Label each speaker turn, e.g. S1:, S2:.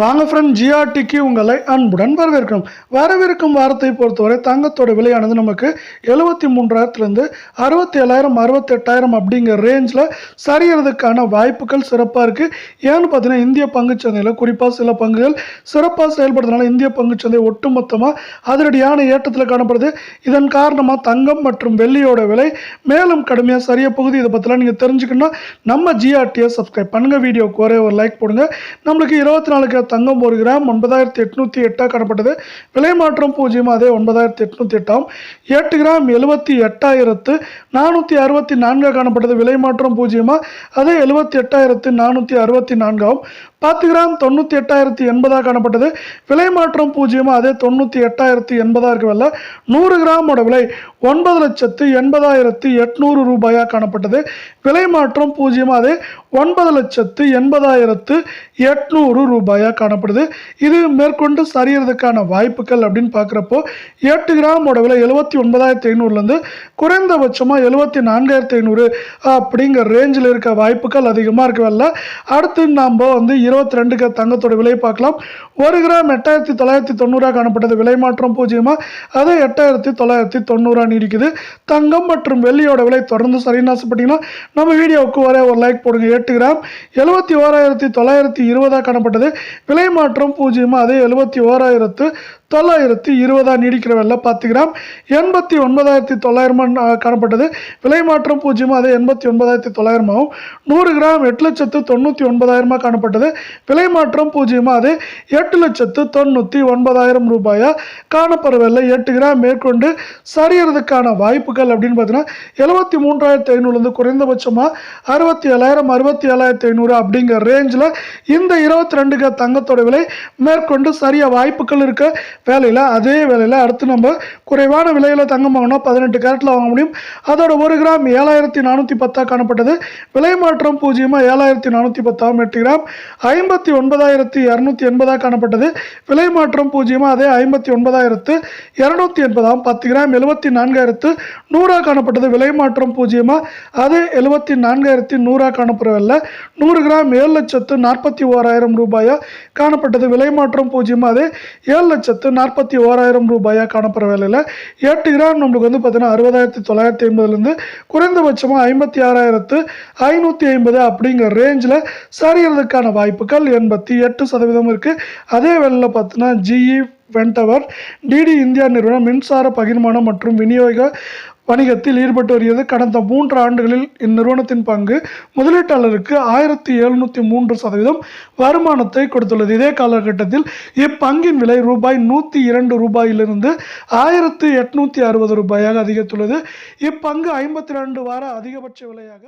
S1: வாங்க ஃப்ரெண்ட் ஜிஆர்டிக்கு உங்களை அன்புடன் வரவேற்கிறோம். வரவிருக்கும் வாரத்தை பொறுத்தவரை தங்கத்தோட விலையானது நமக்கு எழுபத்தி மூன்றாயிரத்துலேருந்து அறுபத்தி ஏழாயிரம் அறுபத்தெட்டாயிரம் அப்படிங்கிற ரேஞ்சில் சரியறதுக்கான வாய்ப்புகள் சிறப்பாக இருக்குது ஏன்னு பார்த்தீங்கன்னா இந்திய பங்குச்சந்தையில் குறிப்பாக சில பங்குகள் சிறப்பாக செயல்படுறதுனால இந்திய பங்குச்சந்தை ஒட்டுமொத்தமாக அதிரடியான ஏற்றத்தில் காணப்படுது. இதன் காரணமாக தங்கம் மற்றும் வெள்ளியோட விலை மேலும் கடுமையாக சரிய போகுது. இதை பற்றிலாம் நீங்கள் தெரிஞ்சுக்கணும்னா நம்ம ஜிஆர்டியை சப்ஸ்கிரைப் பண்ணுங்கள் வீடியோக்கு ஒரே ஒரு லைக் போடுங்க. நம்மளுக்கு இருபத்தி நாலு தங்கம் ஒரு கிராம் ஒன்பதாயிரத்தி எட்நூற்றி எட்டாக காணப்பட்டது. விலை மாற்றம் பூஜ்ஜியம் அதே ஒன்பதாயிரத்தி எட்நூற்றி எட்டாம். எட்டு கிராம் எழுபத்தி எட்டாயிரத்து நானூற்றி அறுபத்தி நான்காக காணப்பட்டது. விலை மாற்றம் பூஜ்ஜியமாக அதே எழுபத்தி எட்டாயிரத்து நானூற்றி அறுபத்தி நான்காம். பத்து கிராம் தொண்ணூற்றி எட்டாயிரத்தி எண்பதாக காணப்பட்டது. விலை மாற்றம் பூஜ்ஜியமாக அதே தொண்ணூற்றி எட்டாயிரத்தி எண்பதாக இருக்கவில்லை. நூறு கிராமோட விலை ஒன்பது லட்சத்து எண்பதாயிரத்து எட்நூறு ரூபாயாக காணப்பட்டது. விலை மாற்றம் பூஜ்ஜியமாக அதே ஒன்பது லட்சத்து எண்பதாயிரத்து எட்நூறு ரூபாயாக காணப்படுது. இது மேற்கொண்டு சரியறதுக்கான வாய்ப்புகள் அப்படின்னு பார்க்குறப்போ எட்டு கிராமோட விலை எழுபத்தி ஒன்பதாயிரத்தி ஐநூறுலேருந்து குறைந்தபட்சமாக எழுபத்தி நான்காயிரத்தி ஐநூறு அப்படிங்கிற ரேஞ்சில் இருக்க வாய்ப்புகள் அதிகமாக இருக்கவில்லை. அடுத்து நம்ம வந்து இருபத்தி ரெண்டுக்கு தங்கத்தோட விலை பார்க்கலாம். ஒரு கிராம் எட்டாயிரத்தி தொள்ளாயிரத்தி தொண்ணூறாக காணப்பட்டது. விலை மாற்றம் பூஜ்ஜியமாக அது எட்டாயிரத்தி தொள்ளாயிரத்தி தொண்ணூறாக நீடிக்குது. தங்கம் மற்றும் வெள்ளியோட விலை தொடர்ந்து சரின்னு ஆசைப்பட்டீங்கன்னா நம்ம வீடியோவுக்கு வர ஒரு லைக் போடுங்க. எட்டு கிராம் எழுபத்தி ஓராயிரத்தி தொள்ளாயிரத்தி இருபதாக காணப்பட்டது. விலை மாற்றம் பூஜ்ஜியமாக அதே எழுபத்தி ஓராயிரத்து தொள்ளாயிரத்தி இருபதாக நீடிக்கிற வெள்ள பத்து கிராம் எண்பத்தி ஒன்பதாயிரத்தி தொள்ளாயிரமாக காணப்பட்டது. விலை மாற்றம் பூஜ்ஜியமாக அது எண்பத்தி ஒன்பதாயிரத்தி தொள்ளாயிரமாகவும் நூறு கிராம் எட்டு லட்சத்து தொண்ணூற்றி ஒன்பதாயிரமாக காணப்பட்டது. விலை மாற்றம் பூஜ்ஜியமாக அது எட்டு லட்சத்து தொண்ணூற்றி ஒன்பதாயிரம் ரூபாயாக காணப்படவில்லை எட்டு கிராம் மேற்கொண்டு சரியறதுக்கான வாய்ப்புகள் அப்படின்னு பார்த்தீங்கன்னா எழுபத்தி மூன்றாயிரத்தி ஐநூறுலேருந்து குறைந்தபட்சமாக அறுபத்தி ஏழாயிரம் அறுபத்தி ஏழாயிரத்தி ஐநூறு அப்படிங்கிற ரேஞ்சில் இந்த இருபத்தி ரெண்டு தங்கத்தோட விலை மேற்கொண்டு சரிய வாய்ப்புகள் இருக்க. வேலையில் அதே வேலையில் அடுத்து நம்ம குறைவான விலையில் தங்கம் வாங்கினா பதினெட்டு கேரட்டில் வாங்க முடியும். அதோட ஒரு கிராம் ஏழாயிரத்தி நானூற்றி பத்தாக காணப்பட்டது. விலை மாற்றம் பூஜ்ஜியமாக ஏழாயிரத்தி நானூற்றி பத்தாம் எட்டு கிராம் ஐம்பத்தி ஒன்பதாயிரத்தி இரநூத்தி எண்பதாக காணப்பட்டது. விலை மாற்றம் பூஜ்ஜியமாக அதே ஐம்பத்தி ஒன்பதாயிரத்து இரநூத்தி எண்பதாம் பத்து கிராம் எழுபத்தி நான்காயிரத்து நூறாக காணப்பட்டது. விலை மாற்றம் பூஜ்ஜியமாக அதே எழுபத்தி நான்காயிரத்தி நூறாக காணப்படவில்லை. நூறு கிராம் ஏழு லட்சத்து நாற்பத்தி ஓராயிரம் ரூபாயாக காணப்பட்டது. விலை மாற்றம் பூஜ்ஜியமாக அதே ஏழு லட்சத்து நாற்பத்தி ஓராயிரம் ரூபாயாக காணப்படுற வேலையில். எட்டு கிராம் நம்மளுக்கு வந்து பார்த்தீங்கன்னா அறுபதாயிரத்தி தொள்ளாயிரத்தி ஐம்பதுலேருந்து குறைந்தபட்சமாக ஐம்பத்தி ஆறாயிரத்து ஐநூற்றி ஐம்பது அப்படிங்கிற ரேஞ்சில் சரியறதுக்கான வாய்ப்புகள் எண்பத்தி எட்டு சதவீதம் இருக்குது அதே வேலையில் பார்த்தீங்கன்னா ஜிஇ வென்டவர் டிடி இந்தியா நிறுவனம் மின்சார பகிர்மானம் மற்றும் விநியோக வணிகத்தில் ஈடுபட்டு வருகிறது. கடந்த மூன்று ஆண்டுகளில் இந்நிறுவனத்தின் பங்கு முதலீட்டாளருக்கு ஆயிரத்தி எழுநூற்றி மூன்று சதவீதம் வருமானத்தை கொடுத்துள்ளது. இதே காலகட்டத்தில் இப்பங்கின் விலை ரூபாய் நூற்றி இரண்டு ரூபாயிலிருந்து ஆயிரத்து எட்நூற்றி அறுபது ரூபாயாக அதிகரித்துள்ளது. இப்பங்கு ஐம்பத்தி ரெண்டு வார அதிகபட்ச விலையாக